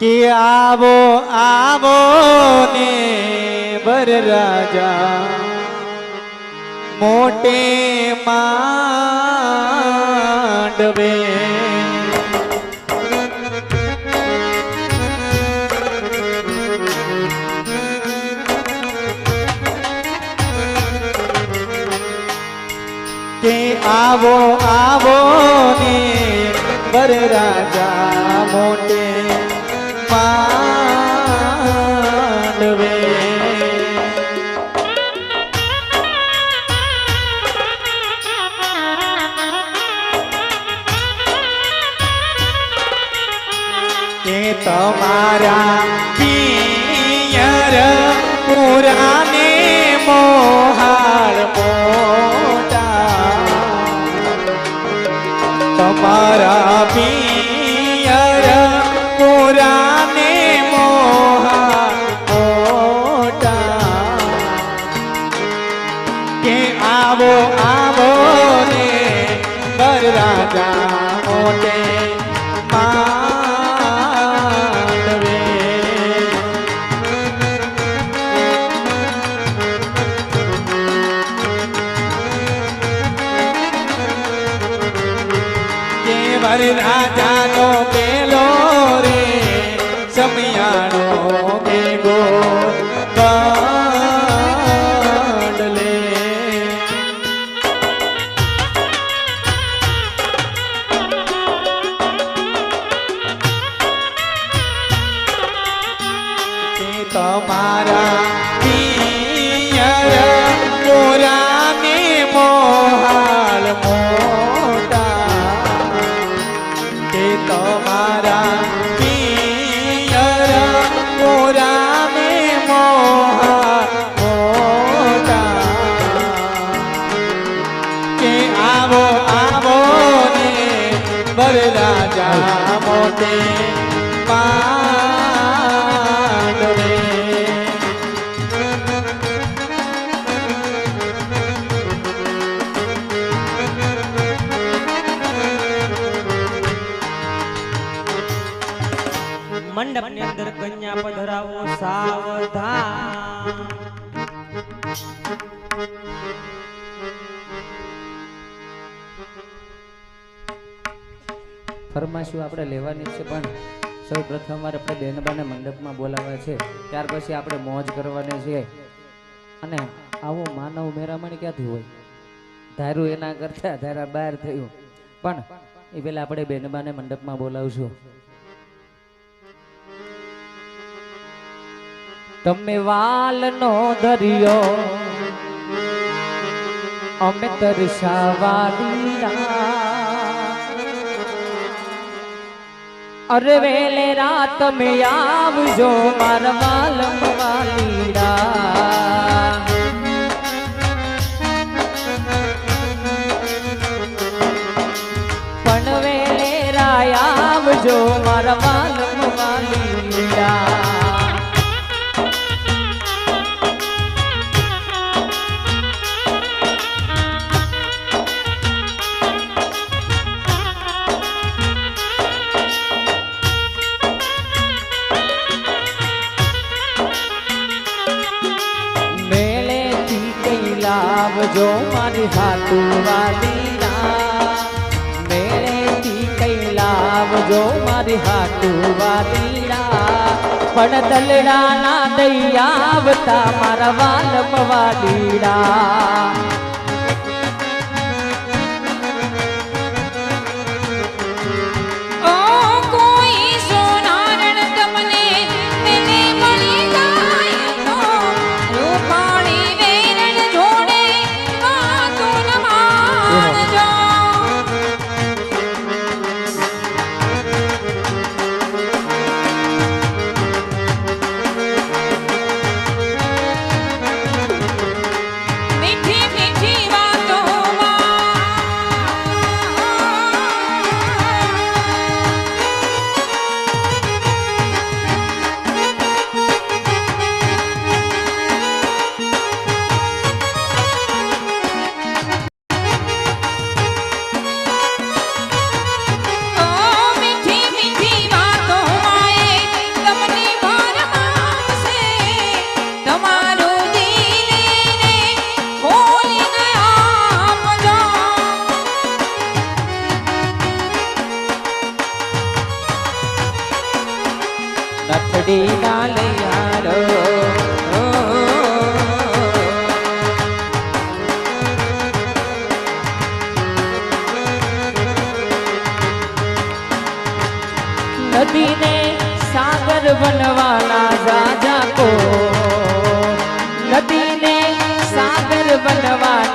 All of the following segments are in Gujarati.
કે આવો આવો ને બર રાજા. મોટે માંડવે. કે આવો આવો ને બર રાજા. tell me રાજા મોટે માંડવે મંડપની અંદર કન્યા પધરાવો સાવધાન. ફરમાઈશું આપણે લેવાની છે? પણ સૌ પ્રથમ વાર આપણે બેનબાને મંડપમાં બોલાવ્યા છે. ત્યાર પછી આપણે મોજ કરવાની છે અને આવો માનવ મેરામણ ક્યાંથી હોય? ધારું એના કરતા ધારા બહાર થયું. પણ એ પેલા આપણે બહેનબાને મંડપમાં બોલાવશું. તમે વાલનો દરિયો, અમે તરસાવાડીના અરે વેલે રાત મે આવજો માર માલમ વાલીડા. પણ વેલે રાય આવજો માર વાલમ મારી હાટુ વાલીના પણ દલડા ના દઈ આવતા મારા વાલમ વાલીડા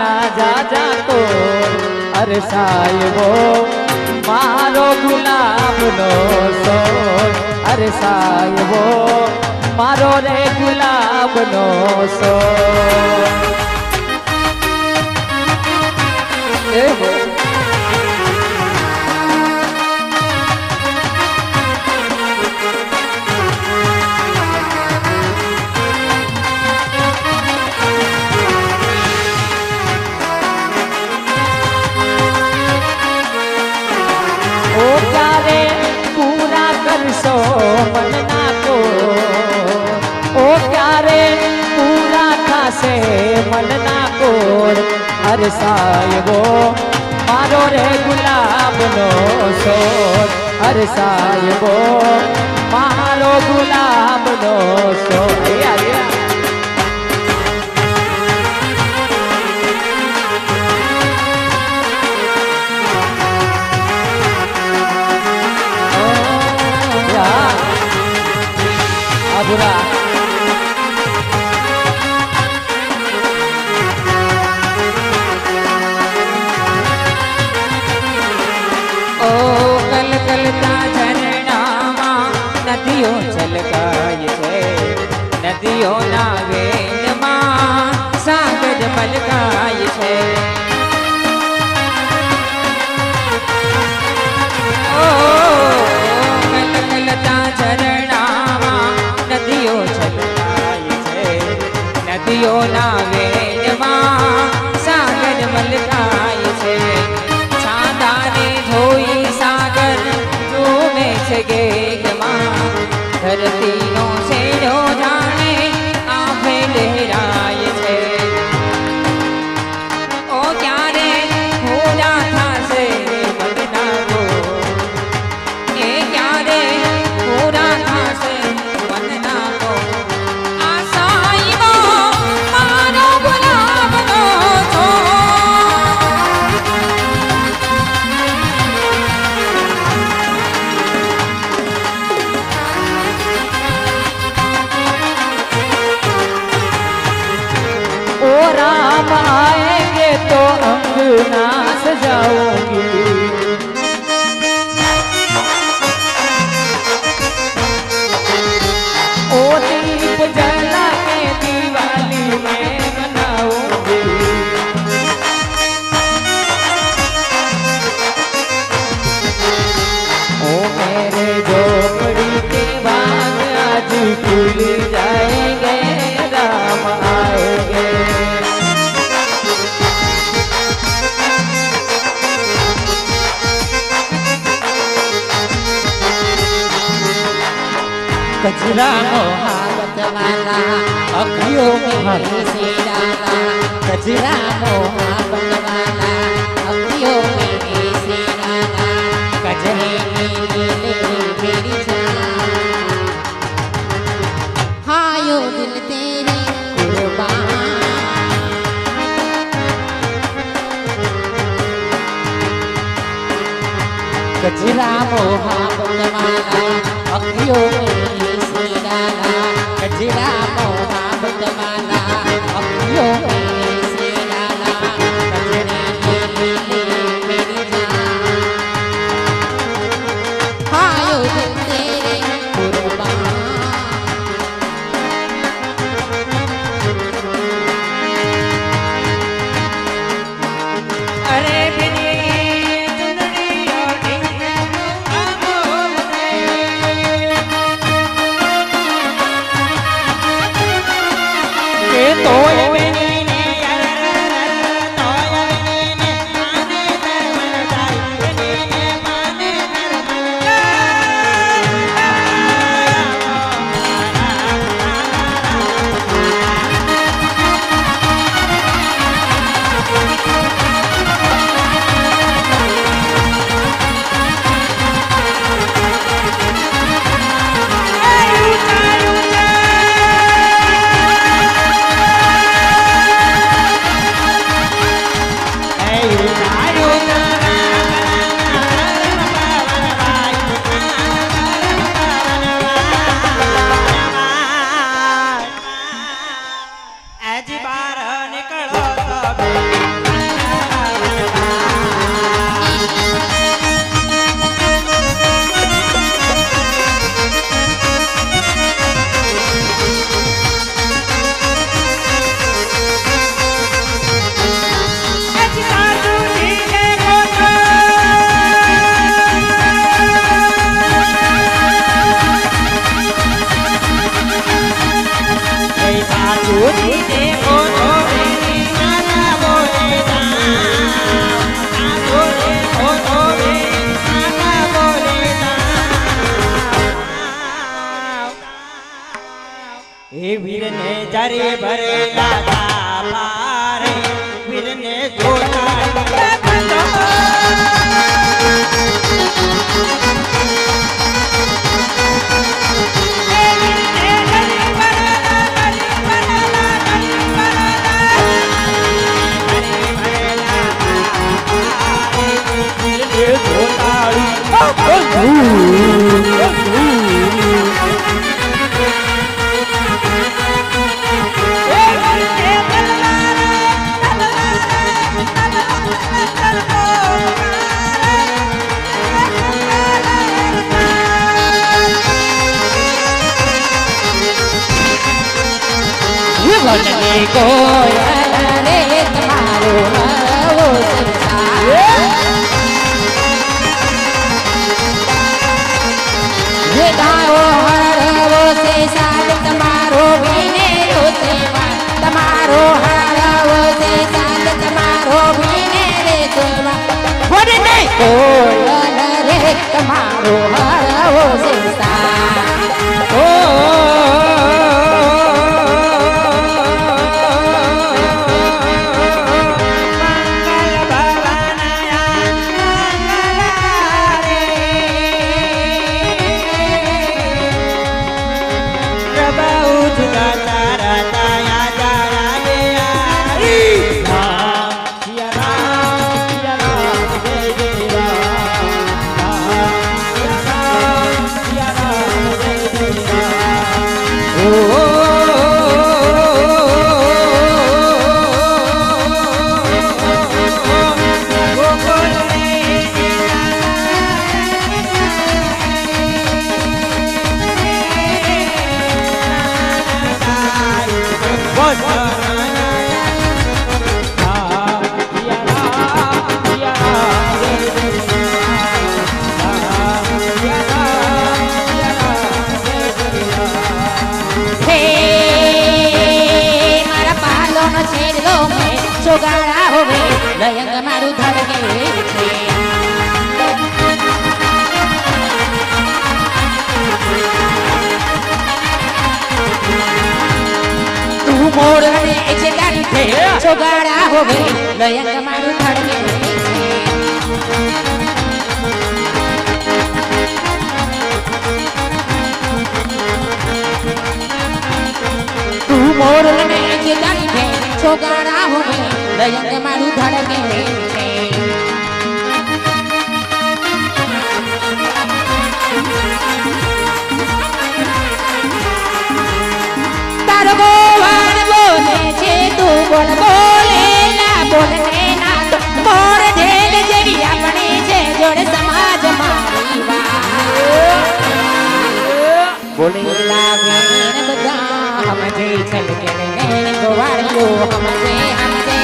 ના જાજા તો અરે સાહેબો મારો ગુલામનો સો અરે સાહેબો મારો રે ગુલામનો સો એ હો. बनना को तो। ओ प्यारे, पूरा था से मनना को हर साय मारो गुलाब नो सो हर साय मारो गुलाब नो सो जाओगे કચરાનો હાથ વાલા અખિયો હરી સેડાલા કચરાનો હાથ વાલા અખિયો હરી સેડાલા કચરેની લીલી મેરી જા હાયો દિલ તેરી કુરબાન કચરા મોહા બંગવાલા અખિયો Yeah. એ વીરને જારે ભરેલા તાપા રે વીરને જોતા જે ગાયો હળવો સે સાદ મોર અને છે ગાંઠે. ચોગાડા મારું ધડકે. છે તું મોર અને મારું ધડકે. બોલેલા વેણ બધા હમજે છલકે નૈણ ગોવાળિયો હમજે હમજે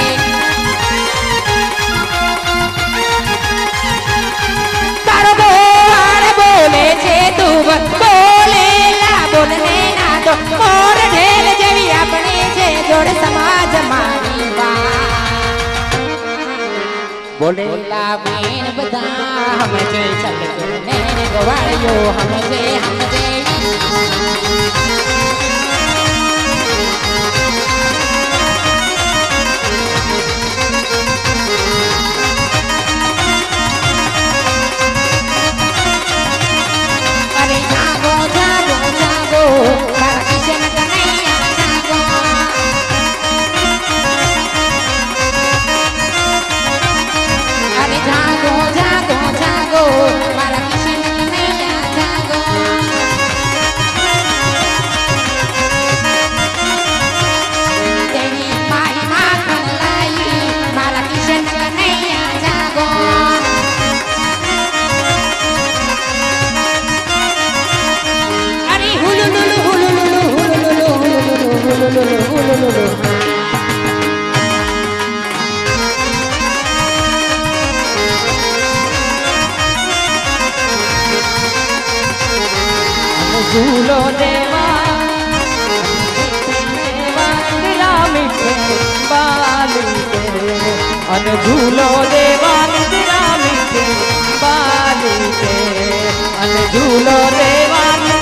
તારો ગોવાળ બોલે છે તું બોલ બોલેલા બોલને ના તો મોર ઢેલ જેવી આપણી છે જોડ સમાજ મારી બોલેલા વેણ બધા હમજે છલકે નૈણ ગોવાળિયો હમજે હમજે ઝૂલો દેવા છે અને ઝૂલો દેવા બાલી છે અને ઝૂલો દે